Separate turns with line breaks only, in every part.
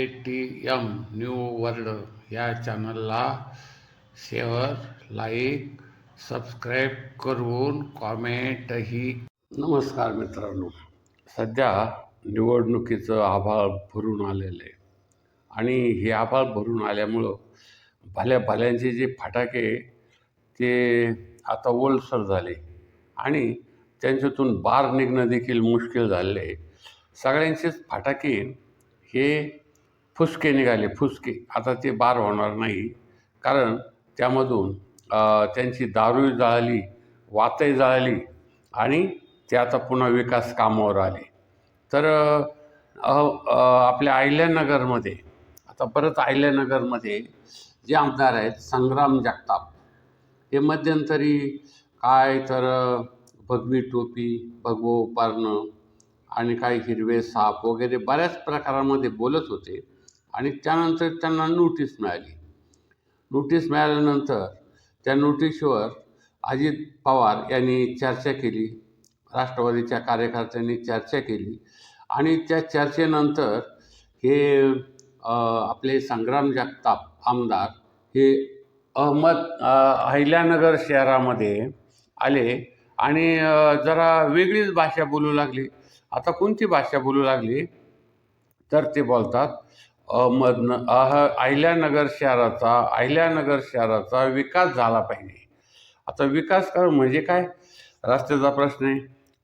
A T M new world या चॅनलला share like subscribe करून कॉमेंटही नमस्कार मित्रांनो. सध्या निवडणुकीचं आभाळ भरून आलेलं आहे. आणि हे आभाळ भरून आल्यामुळं भल्या भल्यांचे जे फटाके ते आता ओलसर झाले. आणि त्यांच्यातून बार निघणं देखील मुश्किल झालेलं आहे. सगळ्यांचेच फटाके हे फुसके निघाले फुसके. आता ते बार होणार नाही. कारण त्यामधून त्यांची दारूही जळाली वातही जळाली आणि ते आता पुन्हा विकास कामावर आले. तर आपल्या आयल्यानगरमध्ये आता परत आयल्यानगरमध्ये जे आमदार आहेत संग्राम जगताप हे मध्यंतरी काय तर भगवी टोपी भगवो पारणं आणि काही हिरवे साप वगैरे बऱ्याच प्रकारामध्ये बोलत होते. आणि त्यानंतर त्यांना नोटीस मिळाली. नोटीस मिळाल्यानंतर त्या नोटीसवर अजित पवार यांनी चर्चा केली. राष्ट्रवादीच्या कार्यकर्त्यांनी चर्चा केली. आणि त्या चर्चेनंतर हे आपले संग्राम जगताप आमदार हे अहमद अहिल्यानगर शहरामध्ये आले आणि जरा वेगळीच भाषा बोलू लागली. आता कोणती भाषा बोलू लागली? तर ते बोलतात अहमद अह अहिल्यानगर शहराचा अहिल्यानगर शहराचा विकास झाला पाहिजे. आता विकास कर म्हणजे काय? रस्त्याचा प्रश्न आहे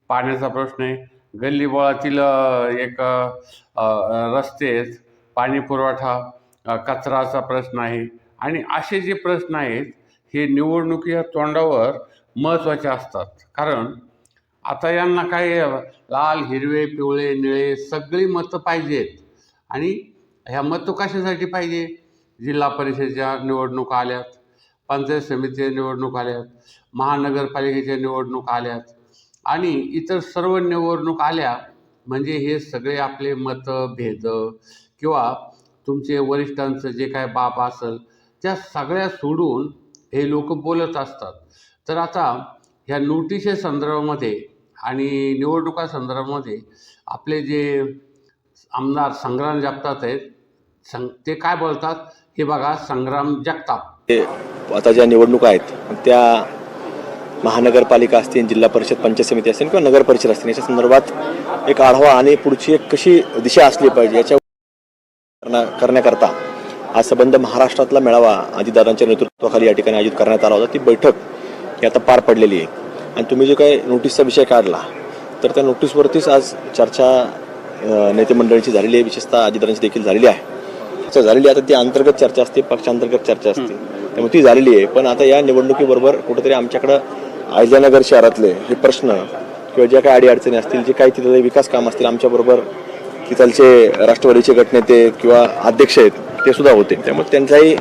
पाण्याचा प्रश्न आहे गल्लीबोळातील एक रस्तेच रस्ते पाणी पुरवठा कचराचा प्रश्न आहे. आणि असे जे प्रश्न आहेत हे निवडणुकीच्या तोंडावर महत्त्वाचे असतात. कारण आता यांना काय लाल हिरवे पिवळे निळे सगळी मतं पाहिजेत. आणि ह्या मतं कशासाठी पाहिजे? जिल्हा परिषदेच्या निवडणुका आल्यात पंचायत समितीच्या निवडणूक आल्यात महानगरपालिकेच्या निवडणूक आल्यात आणि इतर सर्व निवडणूक आल्या म्हणजे हे सगळे आपले मतभेद किंवा तुमचे वरिष्ठांचं जे काय बाप असेल त्या सगळ्या सोडून हे लोक बोलत असतात. तर आता ह्या नोटिसे संदर्भामध्ये आणि निवडणुका संदर्भामध्ये आपले जे आमदार संग्राम जपतात आहेत ते काय बोलतात? हे बघा संग्राम जगताप.
ते आता ज्या निवडणुका आहेत त्या महानगरपालिका असतील जिल्हा परिषद पंचायत समिती असतील किंवा नगर परिषद असतील याच्या संदर्भात एक आढावा आणि पुढची एक कशी दिशा असली पाहिजे याच्या करण्याकरता आज संबंध महाराष्ट्रातला मेळावा अजितदादांच्या नेतृत्वाखाली या ठिकाणी आयोजित करण्यात आला होता. ती बैठक ही आता पार पडलेली आहे. आणि तुम्ही जो काही नोटीसचा विषय काढला तर त्या नोटीसवरतीच आज चर्चा नेते मंडळीची झालेली आहे. विशेषतः आदिदारांची देखील झालेली आहे. झालेली आहे. आता ती अंतर्गत चर्चा असते पक्षांतर्गत चर्चा असते. त्यामुळे ती झालेली आहे. पण आता या निवडणुकीबरोबर कुठेतरी आमच्याकडं अहिल्यानगर शहरातले हे प्रश्न किंवा ज्या काही अडीअडचणी असतील जे काही तिथले विकास काम असतील आमच्याबरोबर तिथलचे राष्ट्रवादीचे गटनेते किंवा अध्यक्ष आहेत ते सुद्धा होते. त्यामुळे त्यांचाही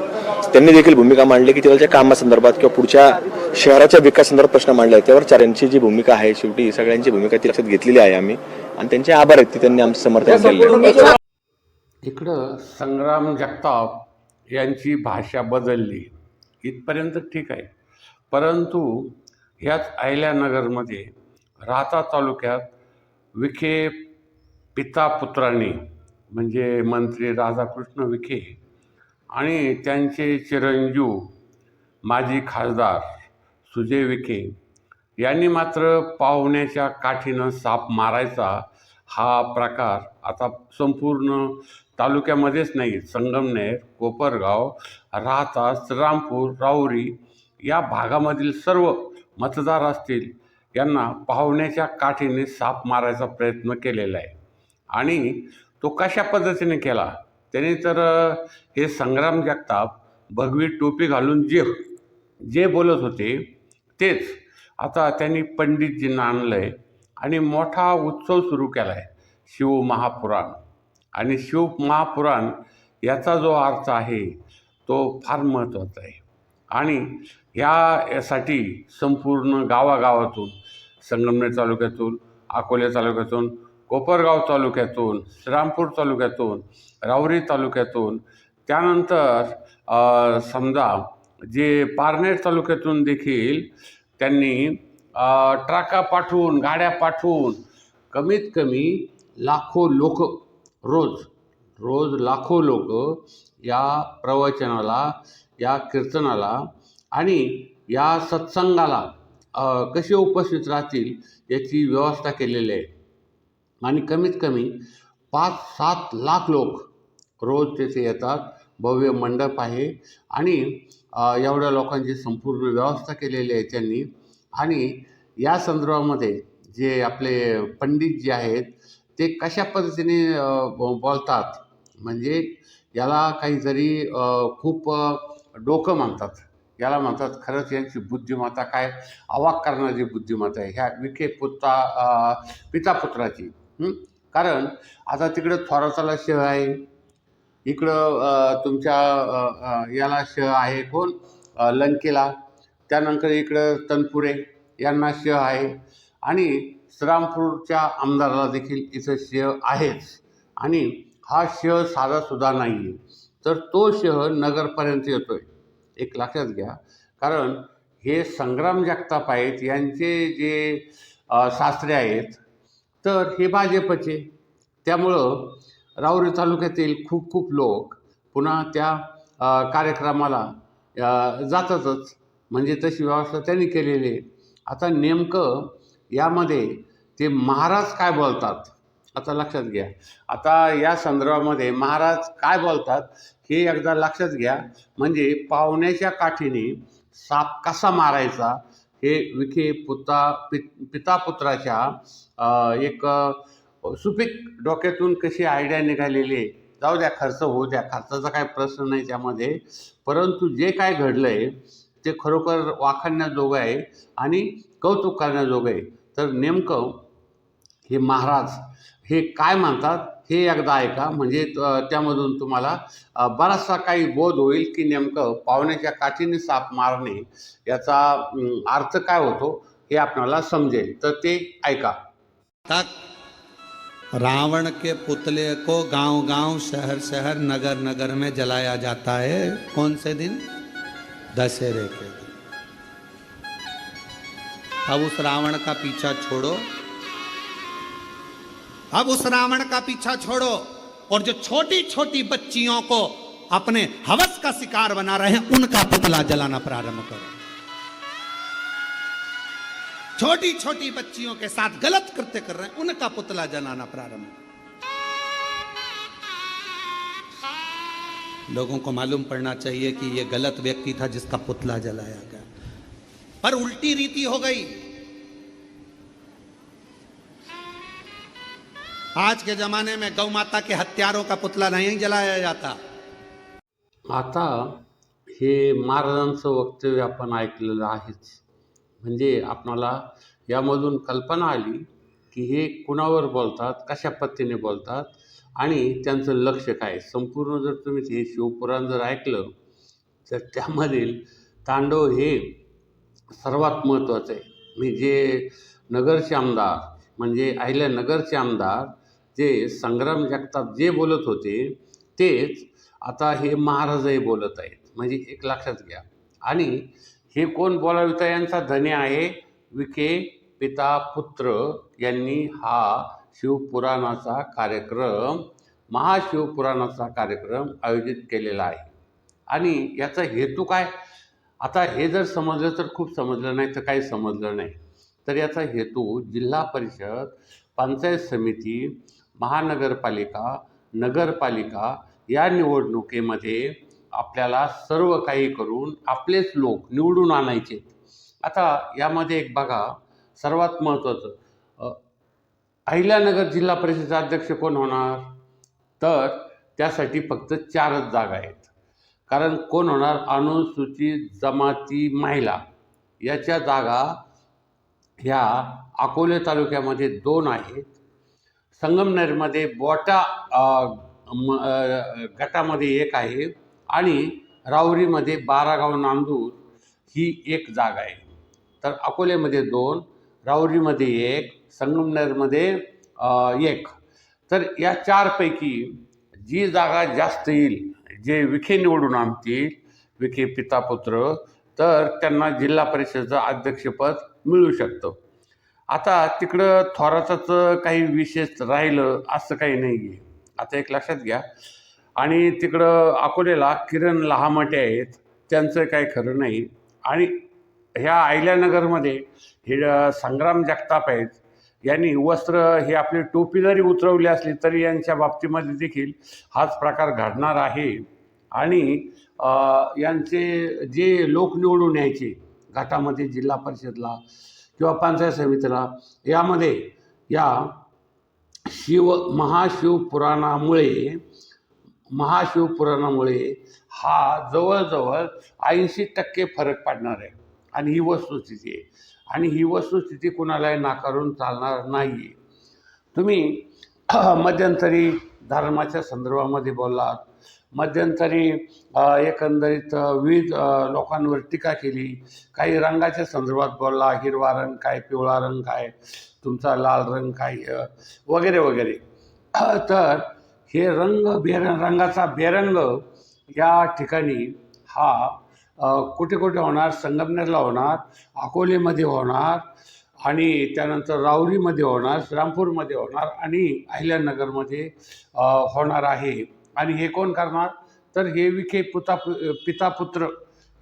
त्यांनी देखील भूमिका मांडली की तिथलच्या कामासंदर्भात किंवा पुढच्या शहराच्या विकासासंदर्भात प्रश्न मांडले आहेत. त्यावर त्यांची जी भूमिका आहे शेवटी सगळ्यांची भूमिका ती लक्षात घेतलेली आहे आम्ही. आणि त्यांचे आभार आहेत की त्यांनी आमचं समर्थन आहे.
इकडं संग्राम जगताप यांची भाषा बदलली. इथपर्यंत ठीक आहे. परंतु ह्याच अहिल्यानगरमध्ये राहता तालुक्यात विखे पिता पुत्रांनी म्हणजे मंत्री राधाकृष्ण विखे आणि त्यांचे चिरंजीव माजी खासदार सुजय विखे यांनी मात्र पाहुण्याच्या काठीनं साप मारायचा हा प्रकार आता संपूर्ण तालुक्यामध्येच नाही संगमनेर कोपरगाव राहतास रामपूर राऊरी या भागामधील सर्व मतदार असतील यांना पाहुण्याच्या काठीने साप मारायचा प्रयत्न केलेला आहे. आणि तो कशा पद्धतीने केला? त्याने तर हे संग्राम जगताप भगवी टोपी घालून जे जे बोलत होते तेच. आता त्यांनी पंडितजींना आणलं आहे आणि मोठा उत्सव सुरू केला आहे शिव महापुराण. आणि शिव महापुराण याचा जो अर्थ आहे तो फार महत्त्वाचा आहे. आणि ह्या यासाठी संपूर्ण गावागावातून संगमनेर तालुक्यातून अकोले तालुक्यातून कोपरगाव तालुक्यातून श्रीरामपूर तालुक्यातून राहुरी तालुक्यातून त्यानंतर समजा जे पारनेर तालुक्यातून देखील त्यांनी ट्राका पाठवून गाड्या पाठवून कमीत कमी लाखो लोक रोज रोज लाखो लोक या प्रवचनाला या कीर्तनाला आणि या सत्संगाला कसे उपस्थित राहतील याची व्यवस्था केलेली आहे. आणि कमीत कमी पाच सात लाख लोक रोज तेथे येतात भव्य मंडप आहे आणि एवढ्या लोकांची संपूर्ण व्यवस्था केलेली आहे त्यांनी. आणि या संदर्भामध्ये जे आपले पंडित जे आहेत ते कशा पद्धतीने बोलतात? म्हणजे याला काहीतरी जरी खूप डोकं मानतात. याला म्हणतात खरंच यांची बुद्धिमत्ता काय? अवाक करणारी बुद्धिमत्ता आहे ह्या विखे पुत्ता पिता पितापुत्राची कारण आता तिकडं थोराताला शह आहे. इकडं तुमच्या याला शह आहे कोण? लंकेला. त्यानंतर इकडं तनपुरे यांना शह आहे. आणि श्रीरामपूरच्या आमदाराला देखील इथं शेह आहेच. आणि हा शह साधासुद्धा नाही आहे तर तो शेह नगरपर्यंत येतो आहे एक लक्षात घ्या. कारण हे संग्राम जगताप आहेत यांचे जे अ, सासरे आहेत तर हे भाजपचे. त्यामुळं राऊरी तालुक्यातील खूप खूप लोक पुन्हा त्या कार्यक्रमाला जातातच. म्हणजे तशी व्यवस्था त्यांनी केलेली आहे. आता नेमकं यामध्ये ते महाराज काय बोलतात? आता लक्षात घ्या. आता या संदर्भामध्ये महाराज काय बोलतात हे एकदा लक्षात घ्या. म्हणजे पाहुण्याच्या काठीने साप कसा मारायचा हे विखे पुता पि पितापुत्राच्या पुत्राच्या एक सुपीक डोक्यातून कशी आयडिया निघालेली आहे. जाऊ द्या खर्च होऊ द्या. खर्चाचा काय प्रश्न नाही त्यामध्ये. परंतु जे काय घडलं आहे ते खरोखर वाखाणण्याजोगं आहे आणि कौतुक करण्याजोगं आहे. तर नेमकं हे महाराज हे काय म्हणतात हे एकदा ऐका. म्हणजे त्यामधून तुम्हाला बराचसा काही बोध होईल की नेमकं पाहुण्याच्या काठीने साप मारणे याचा अर्थ काय होतो हे आपणाला समजेल. तर ते ऐका.
तक रावण के पुतले को गांव गांव शहर शहर नगर नगर में जलाया जाता है. कौन से दिन? दशहरे के अब उस रावण का पीछा छोड़ो। अब उस रावण का पीछा छोड़ो और जो छोटी छोटी बच्चियों को अपने हवस का शिकार बना रहे हैं, उनका पुतला जलाना प्रारंभ करो। छोटी छोटी बच्चियों के साथ गलत कृत्य कर रहे हैं, उनका पुतला जलाना प्रारंभ लोगों को मालूम पड़ना चाहिए कि ये गलत व्यक्ति था जिसका पुतला जलाया गया। पर उल्टी रीति हो गई। आज के जमाने में गौ माता के हत्यारों का पुतला नहीं जलाया जाता।
आता हे महाराजांचं वक्तव्य आपण ऐकलेलं आहेच। म्हणजे आपणाला यामधून कल्पना आली की हे कुणावर बोलतात कशा पद्धतीने बोलतात आणि त्यांचं लक्ष काय? संपूर्ण जर तुम्ही हे शिवपुराण जर ऐकलं तर त्यामधील तांडव हे सर्वात महत्त्वाचं. आहे म्हणजे जे नगरचे आमदार म्हणजे आहिल्या नगरचे आमदार जे संग्राम जगताप जे बोलत होते तेच आता हे महाराजही बोलत आहेत. म्हणजे एक लक्षात घ्या. आणि हे कोण बोलाविता? यांचा धने आहे विखे पिता पुत्र यांनी हा शिवपुराणाचा कार्यक्रम महाशिवपुराणाचा कार्यक्रम आयोजित केलेला आहे. आणि याचा हेतू काय? आता हे जर समजलं तर खूप समजलं नाही तर काही समजलं नाही. तर याचा हेतू जिल्हा परिषद पंचायत समिती महानगरपालिका नगरपालिका या निवडणुकीमध्ये आपल्याला सर्व काही करून आपलेच लोक निवडून आणायचे. आता यामध्ये एक बघा सर्वात महत्त्वाचं. अहिल्यानगर जिल्हा परिषदेचा अध्यक्ष कोण होणार? तर त्यासाठी फक्त चारच जागा आहेत. कारण कोण होणार? अनुसूचित जमाती महिला. याच्या जागा ह्या अकोले तालुक्यामध्ये दोन आहेत. संगमनेरमध्ये बोटा म- गटामध्ये एक आहे आणि राऊरीमध्ये बारागाव नांदूर ही एक जागा आहे. तर अकोलेमध्ये दोन राऊरीमध्ये एक संगमनेरमध्ये एक. तर या चारपैकी जी जागा जास्त येईल जे विखे निवडून आणतील विखे पितापुत्र तर त्यांना जिल्हा परिषदेचं अध्यक्षपद मिळू शकतं. आता तिकडं थोराचाचं काही विशेष राहिलं असं काही नाही आहे आता एक लक्षात घ्या. आणि तिकडं अकोलेला किरण लहामटे आहेत त्यांचं काही खरं नाही. आणि ह्या आयल्यानगरमध्ये हे संग्राम जगताप आहेत यांनी वस्त्र हे आपली टोपी जरी उतरवली असली तरी यांच्या बाबतीमध्ये देखील हाच प्रकार घडणार आहे. आणि यांचे जे लोक निवडून यायचे घाटामध्ये जिल्हा परिषदला किंवा पंचायत समितीला यामध्ये या शिव महाशिवपुराणामुळे महाशिवपुराणामुळे हा जवळजवळ ऐंशी टक्के फरक पडणार आहे. आणि ही वस्तुस्थिती आहे. आणि ही वस्तुस्थिती कुणालाही नाकारून चालणार नाही आहे तुम्ही मध्यंतरी धर्माच्या संदर्भामध्ये बोललात. मध्यंतरी एकंदरीत विविध लोकांवर टीका केली. काही रंगाच्या संदर्भात बोलला. हिरवा रंग काय पिवळा रंग काय तुमचा लाल रंग काय वगैरे वगैरे. तर हे रंग बेरंग रंगाचा बेरंग या ठिकाणी हा कुठे कुठे होणार संगमनेरला होणार अकोलेमध्ये होणार आणि त्यानंतर राऊरीमध्ये होणार श्रामपूरमध्ये होणार आणि अहिल्यानगरमध्ये होणार आहे. आणि हे कोण करणार? तर हे विखे पुता पिता पुत्र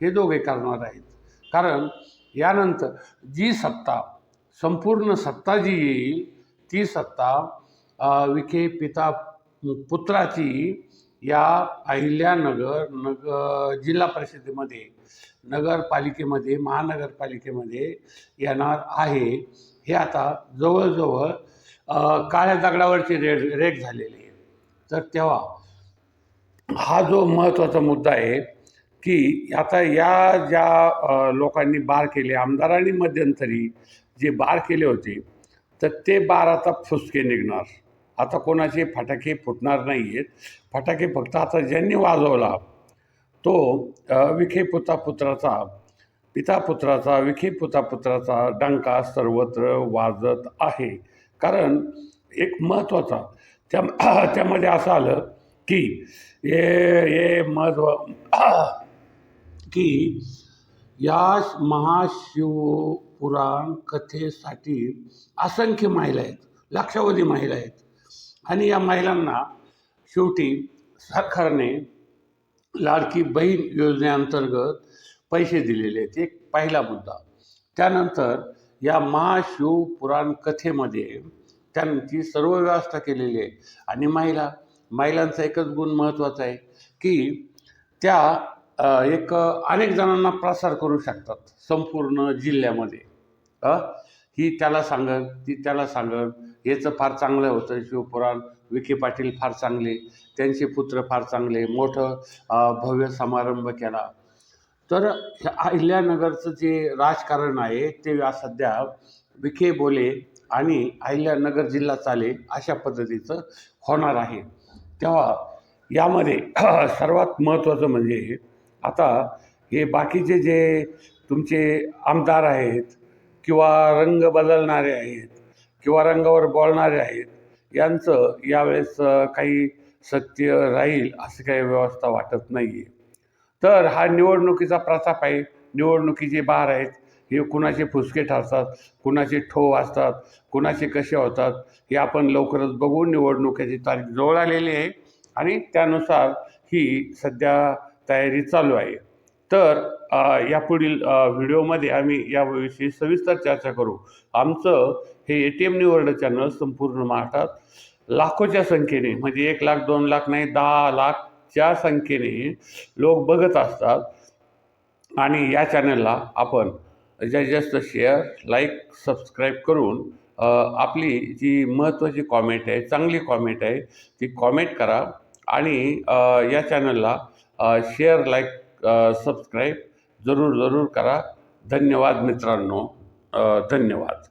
हे दोघे करणार आहेत. कारण यानंतर जी सत्ता संपूर्ण सत्ता जी येईल ती सत्ता विखे पिता पुत्राची या अहिल्यानगर नग जिल्हा परिषदेमध्ये नगरपालिकेमध्ये महानगरपालिकेमध्ये येणार आहे. हे आता जवळजवळ काळ्या दगडावरची रेट रेट झालेली आहे तर तेव्हा हा जो महत्त्वाचा मुद्दा आहे की आता या ज्या लोकांनी बार केले आमदारांनी मध्यंतरी जे बार केले होते तर ते बार आता फुसके निघणार. आता कोणाचे फटाके फुटणार नाही आहेत फटाके फक्त आता ज्यांनी वाजवला तो विखे पुता पुत्राचा पिता पुत्राचा विखे पुता पुत्राचा डंका सर्वत्र वाजत आहे. कारण एक महत्त्वाचा त्या त्यामध्ये असं आलं की हे हे महत्त्व की या महाशिवपुराण कथेसाठी असंख्य महिला आहेत लक्षावधी महिला आहेत. आणि या महिलांना शेवटी सरकारने लाडकी बहीण योजनेअंतर्गत पैसे दिलेले आहेत. एक पहिला मुद्दा. त्यानंतर या महाशिवपुराण कथेमध्ये त्यांची सर्व व्यवस्था केलेली आहे. आणि महिला महिलांचा एकच गुण महत्त्वाचा आहे की त्या एक अनेक जणांना प्रसार करू शकतात संपूर्ण जिल्ह्यामध्ये. ही त्याला सांगत ती त्याला सांगत याचं फार चांगलं होतं. शिवपुराण विखे पाटील फार चांगले त्यांचे पुत्र फार चांगले मोठं भव्य समारंभ केला. तर ह्या अहिल्यानगरचं जे राजकारण आहे ते सध्या विखे बोले आणि अहिल्यानगर जिल्हा चाले अशा पद्धतीचं होणार आहे. तेव्हा यामध्ये सर्वात महत्त्वाचं म्हणजे आता हे बाकीचे जे तुमचे आमदार आहेत किंवा रंग बदलणारे आहेत किंवा रंगावर बोलणारे आहेत यांचं यावेळेस काही सत्य राहील असं काही व्यवस्था वाटत नाही आहे तर हा निवडणुकीचा प्रताप आहे. निवडणुकीचे बार आहेत. हे कुणाचे फुसके ठरतात कुणाचे ठो असतात कुणाचे कसे होतात हे आपण लवकरच बघू निवडणुकीची तारीख जवळ आलेली आहे आणि त्यानुसार ही सध्या तयारी चालू आहे. तर यापुढील व्हिडिओमध्ये आम्ही याविषयी सविस्तर चर्चा करू. आमचं हे A T M new world channel संपूर्ण महाराष्ट्रात लाखोच्या संख्येने म्हणजे एक लाख दोन लाख नाही दहा लाखच्या संख्येने लोक बघत असतात. आणि या चॅनलला आपण जास्तीत जास्त शेअर लाईक सबस्क्राईब करून आपली जी महत्त्वाची कॉमेंट आहे चांगली कॉमेंट आहे ती कॉमेंट करा. आणि या चॅनलला शेअर लाईक सबस्क्राईब जरूर जरूर करा. धन्यवाद मित्रांनो. धन्यवाद.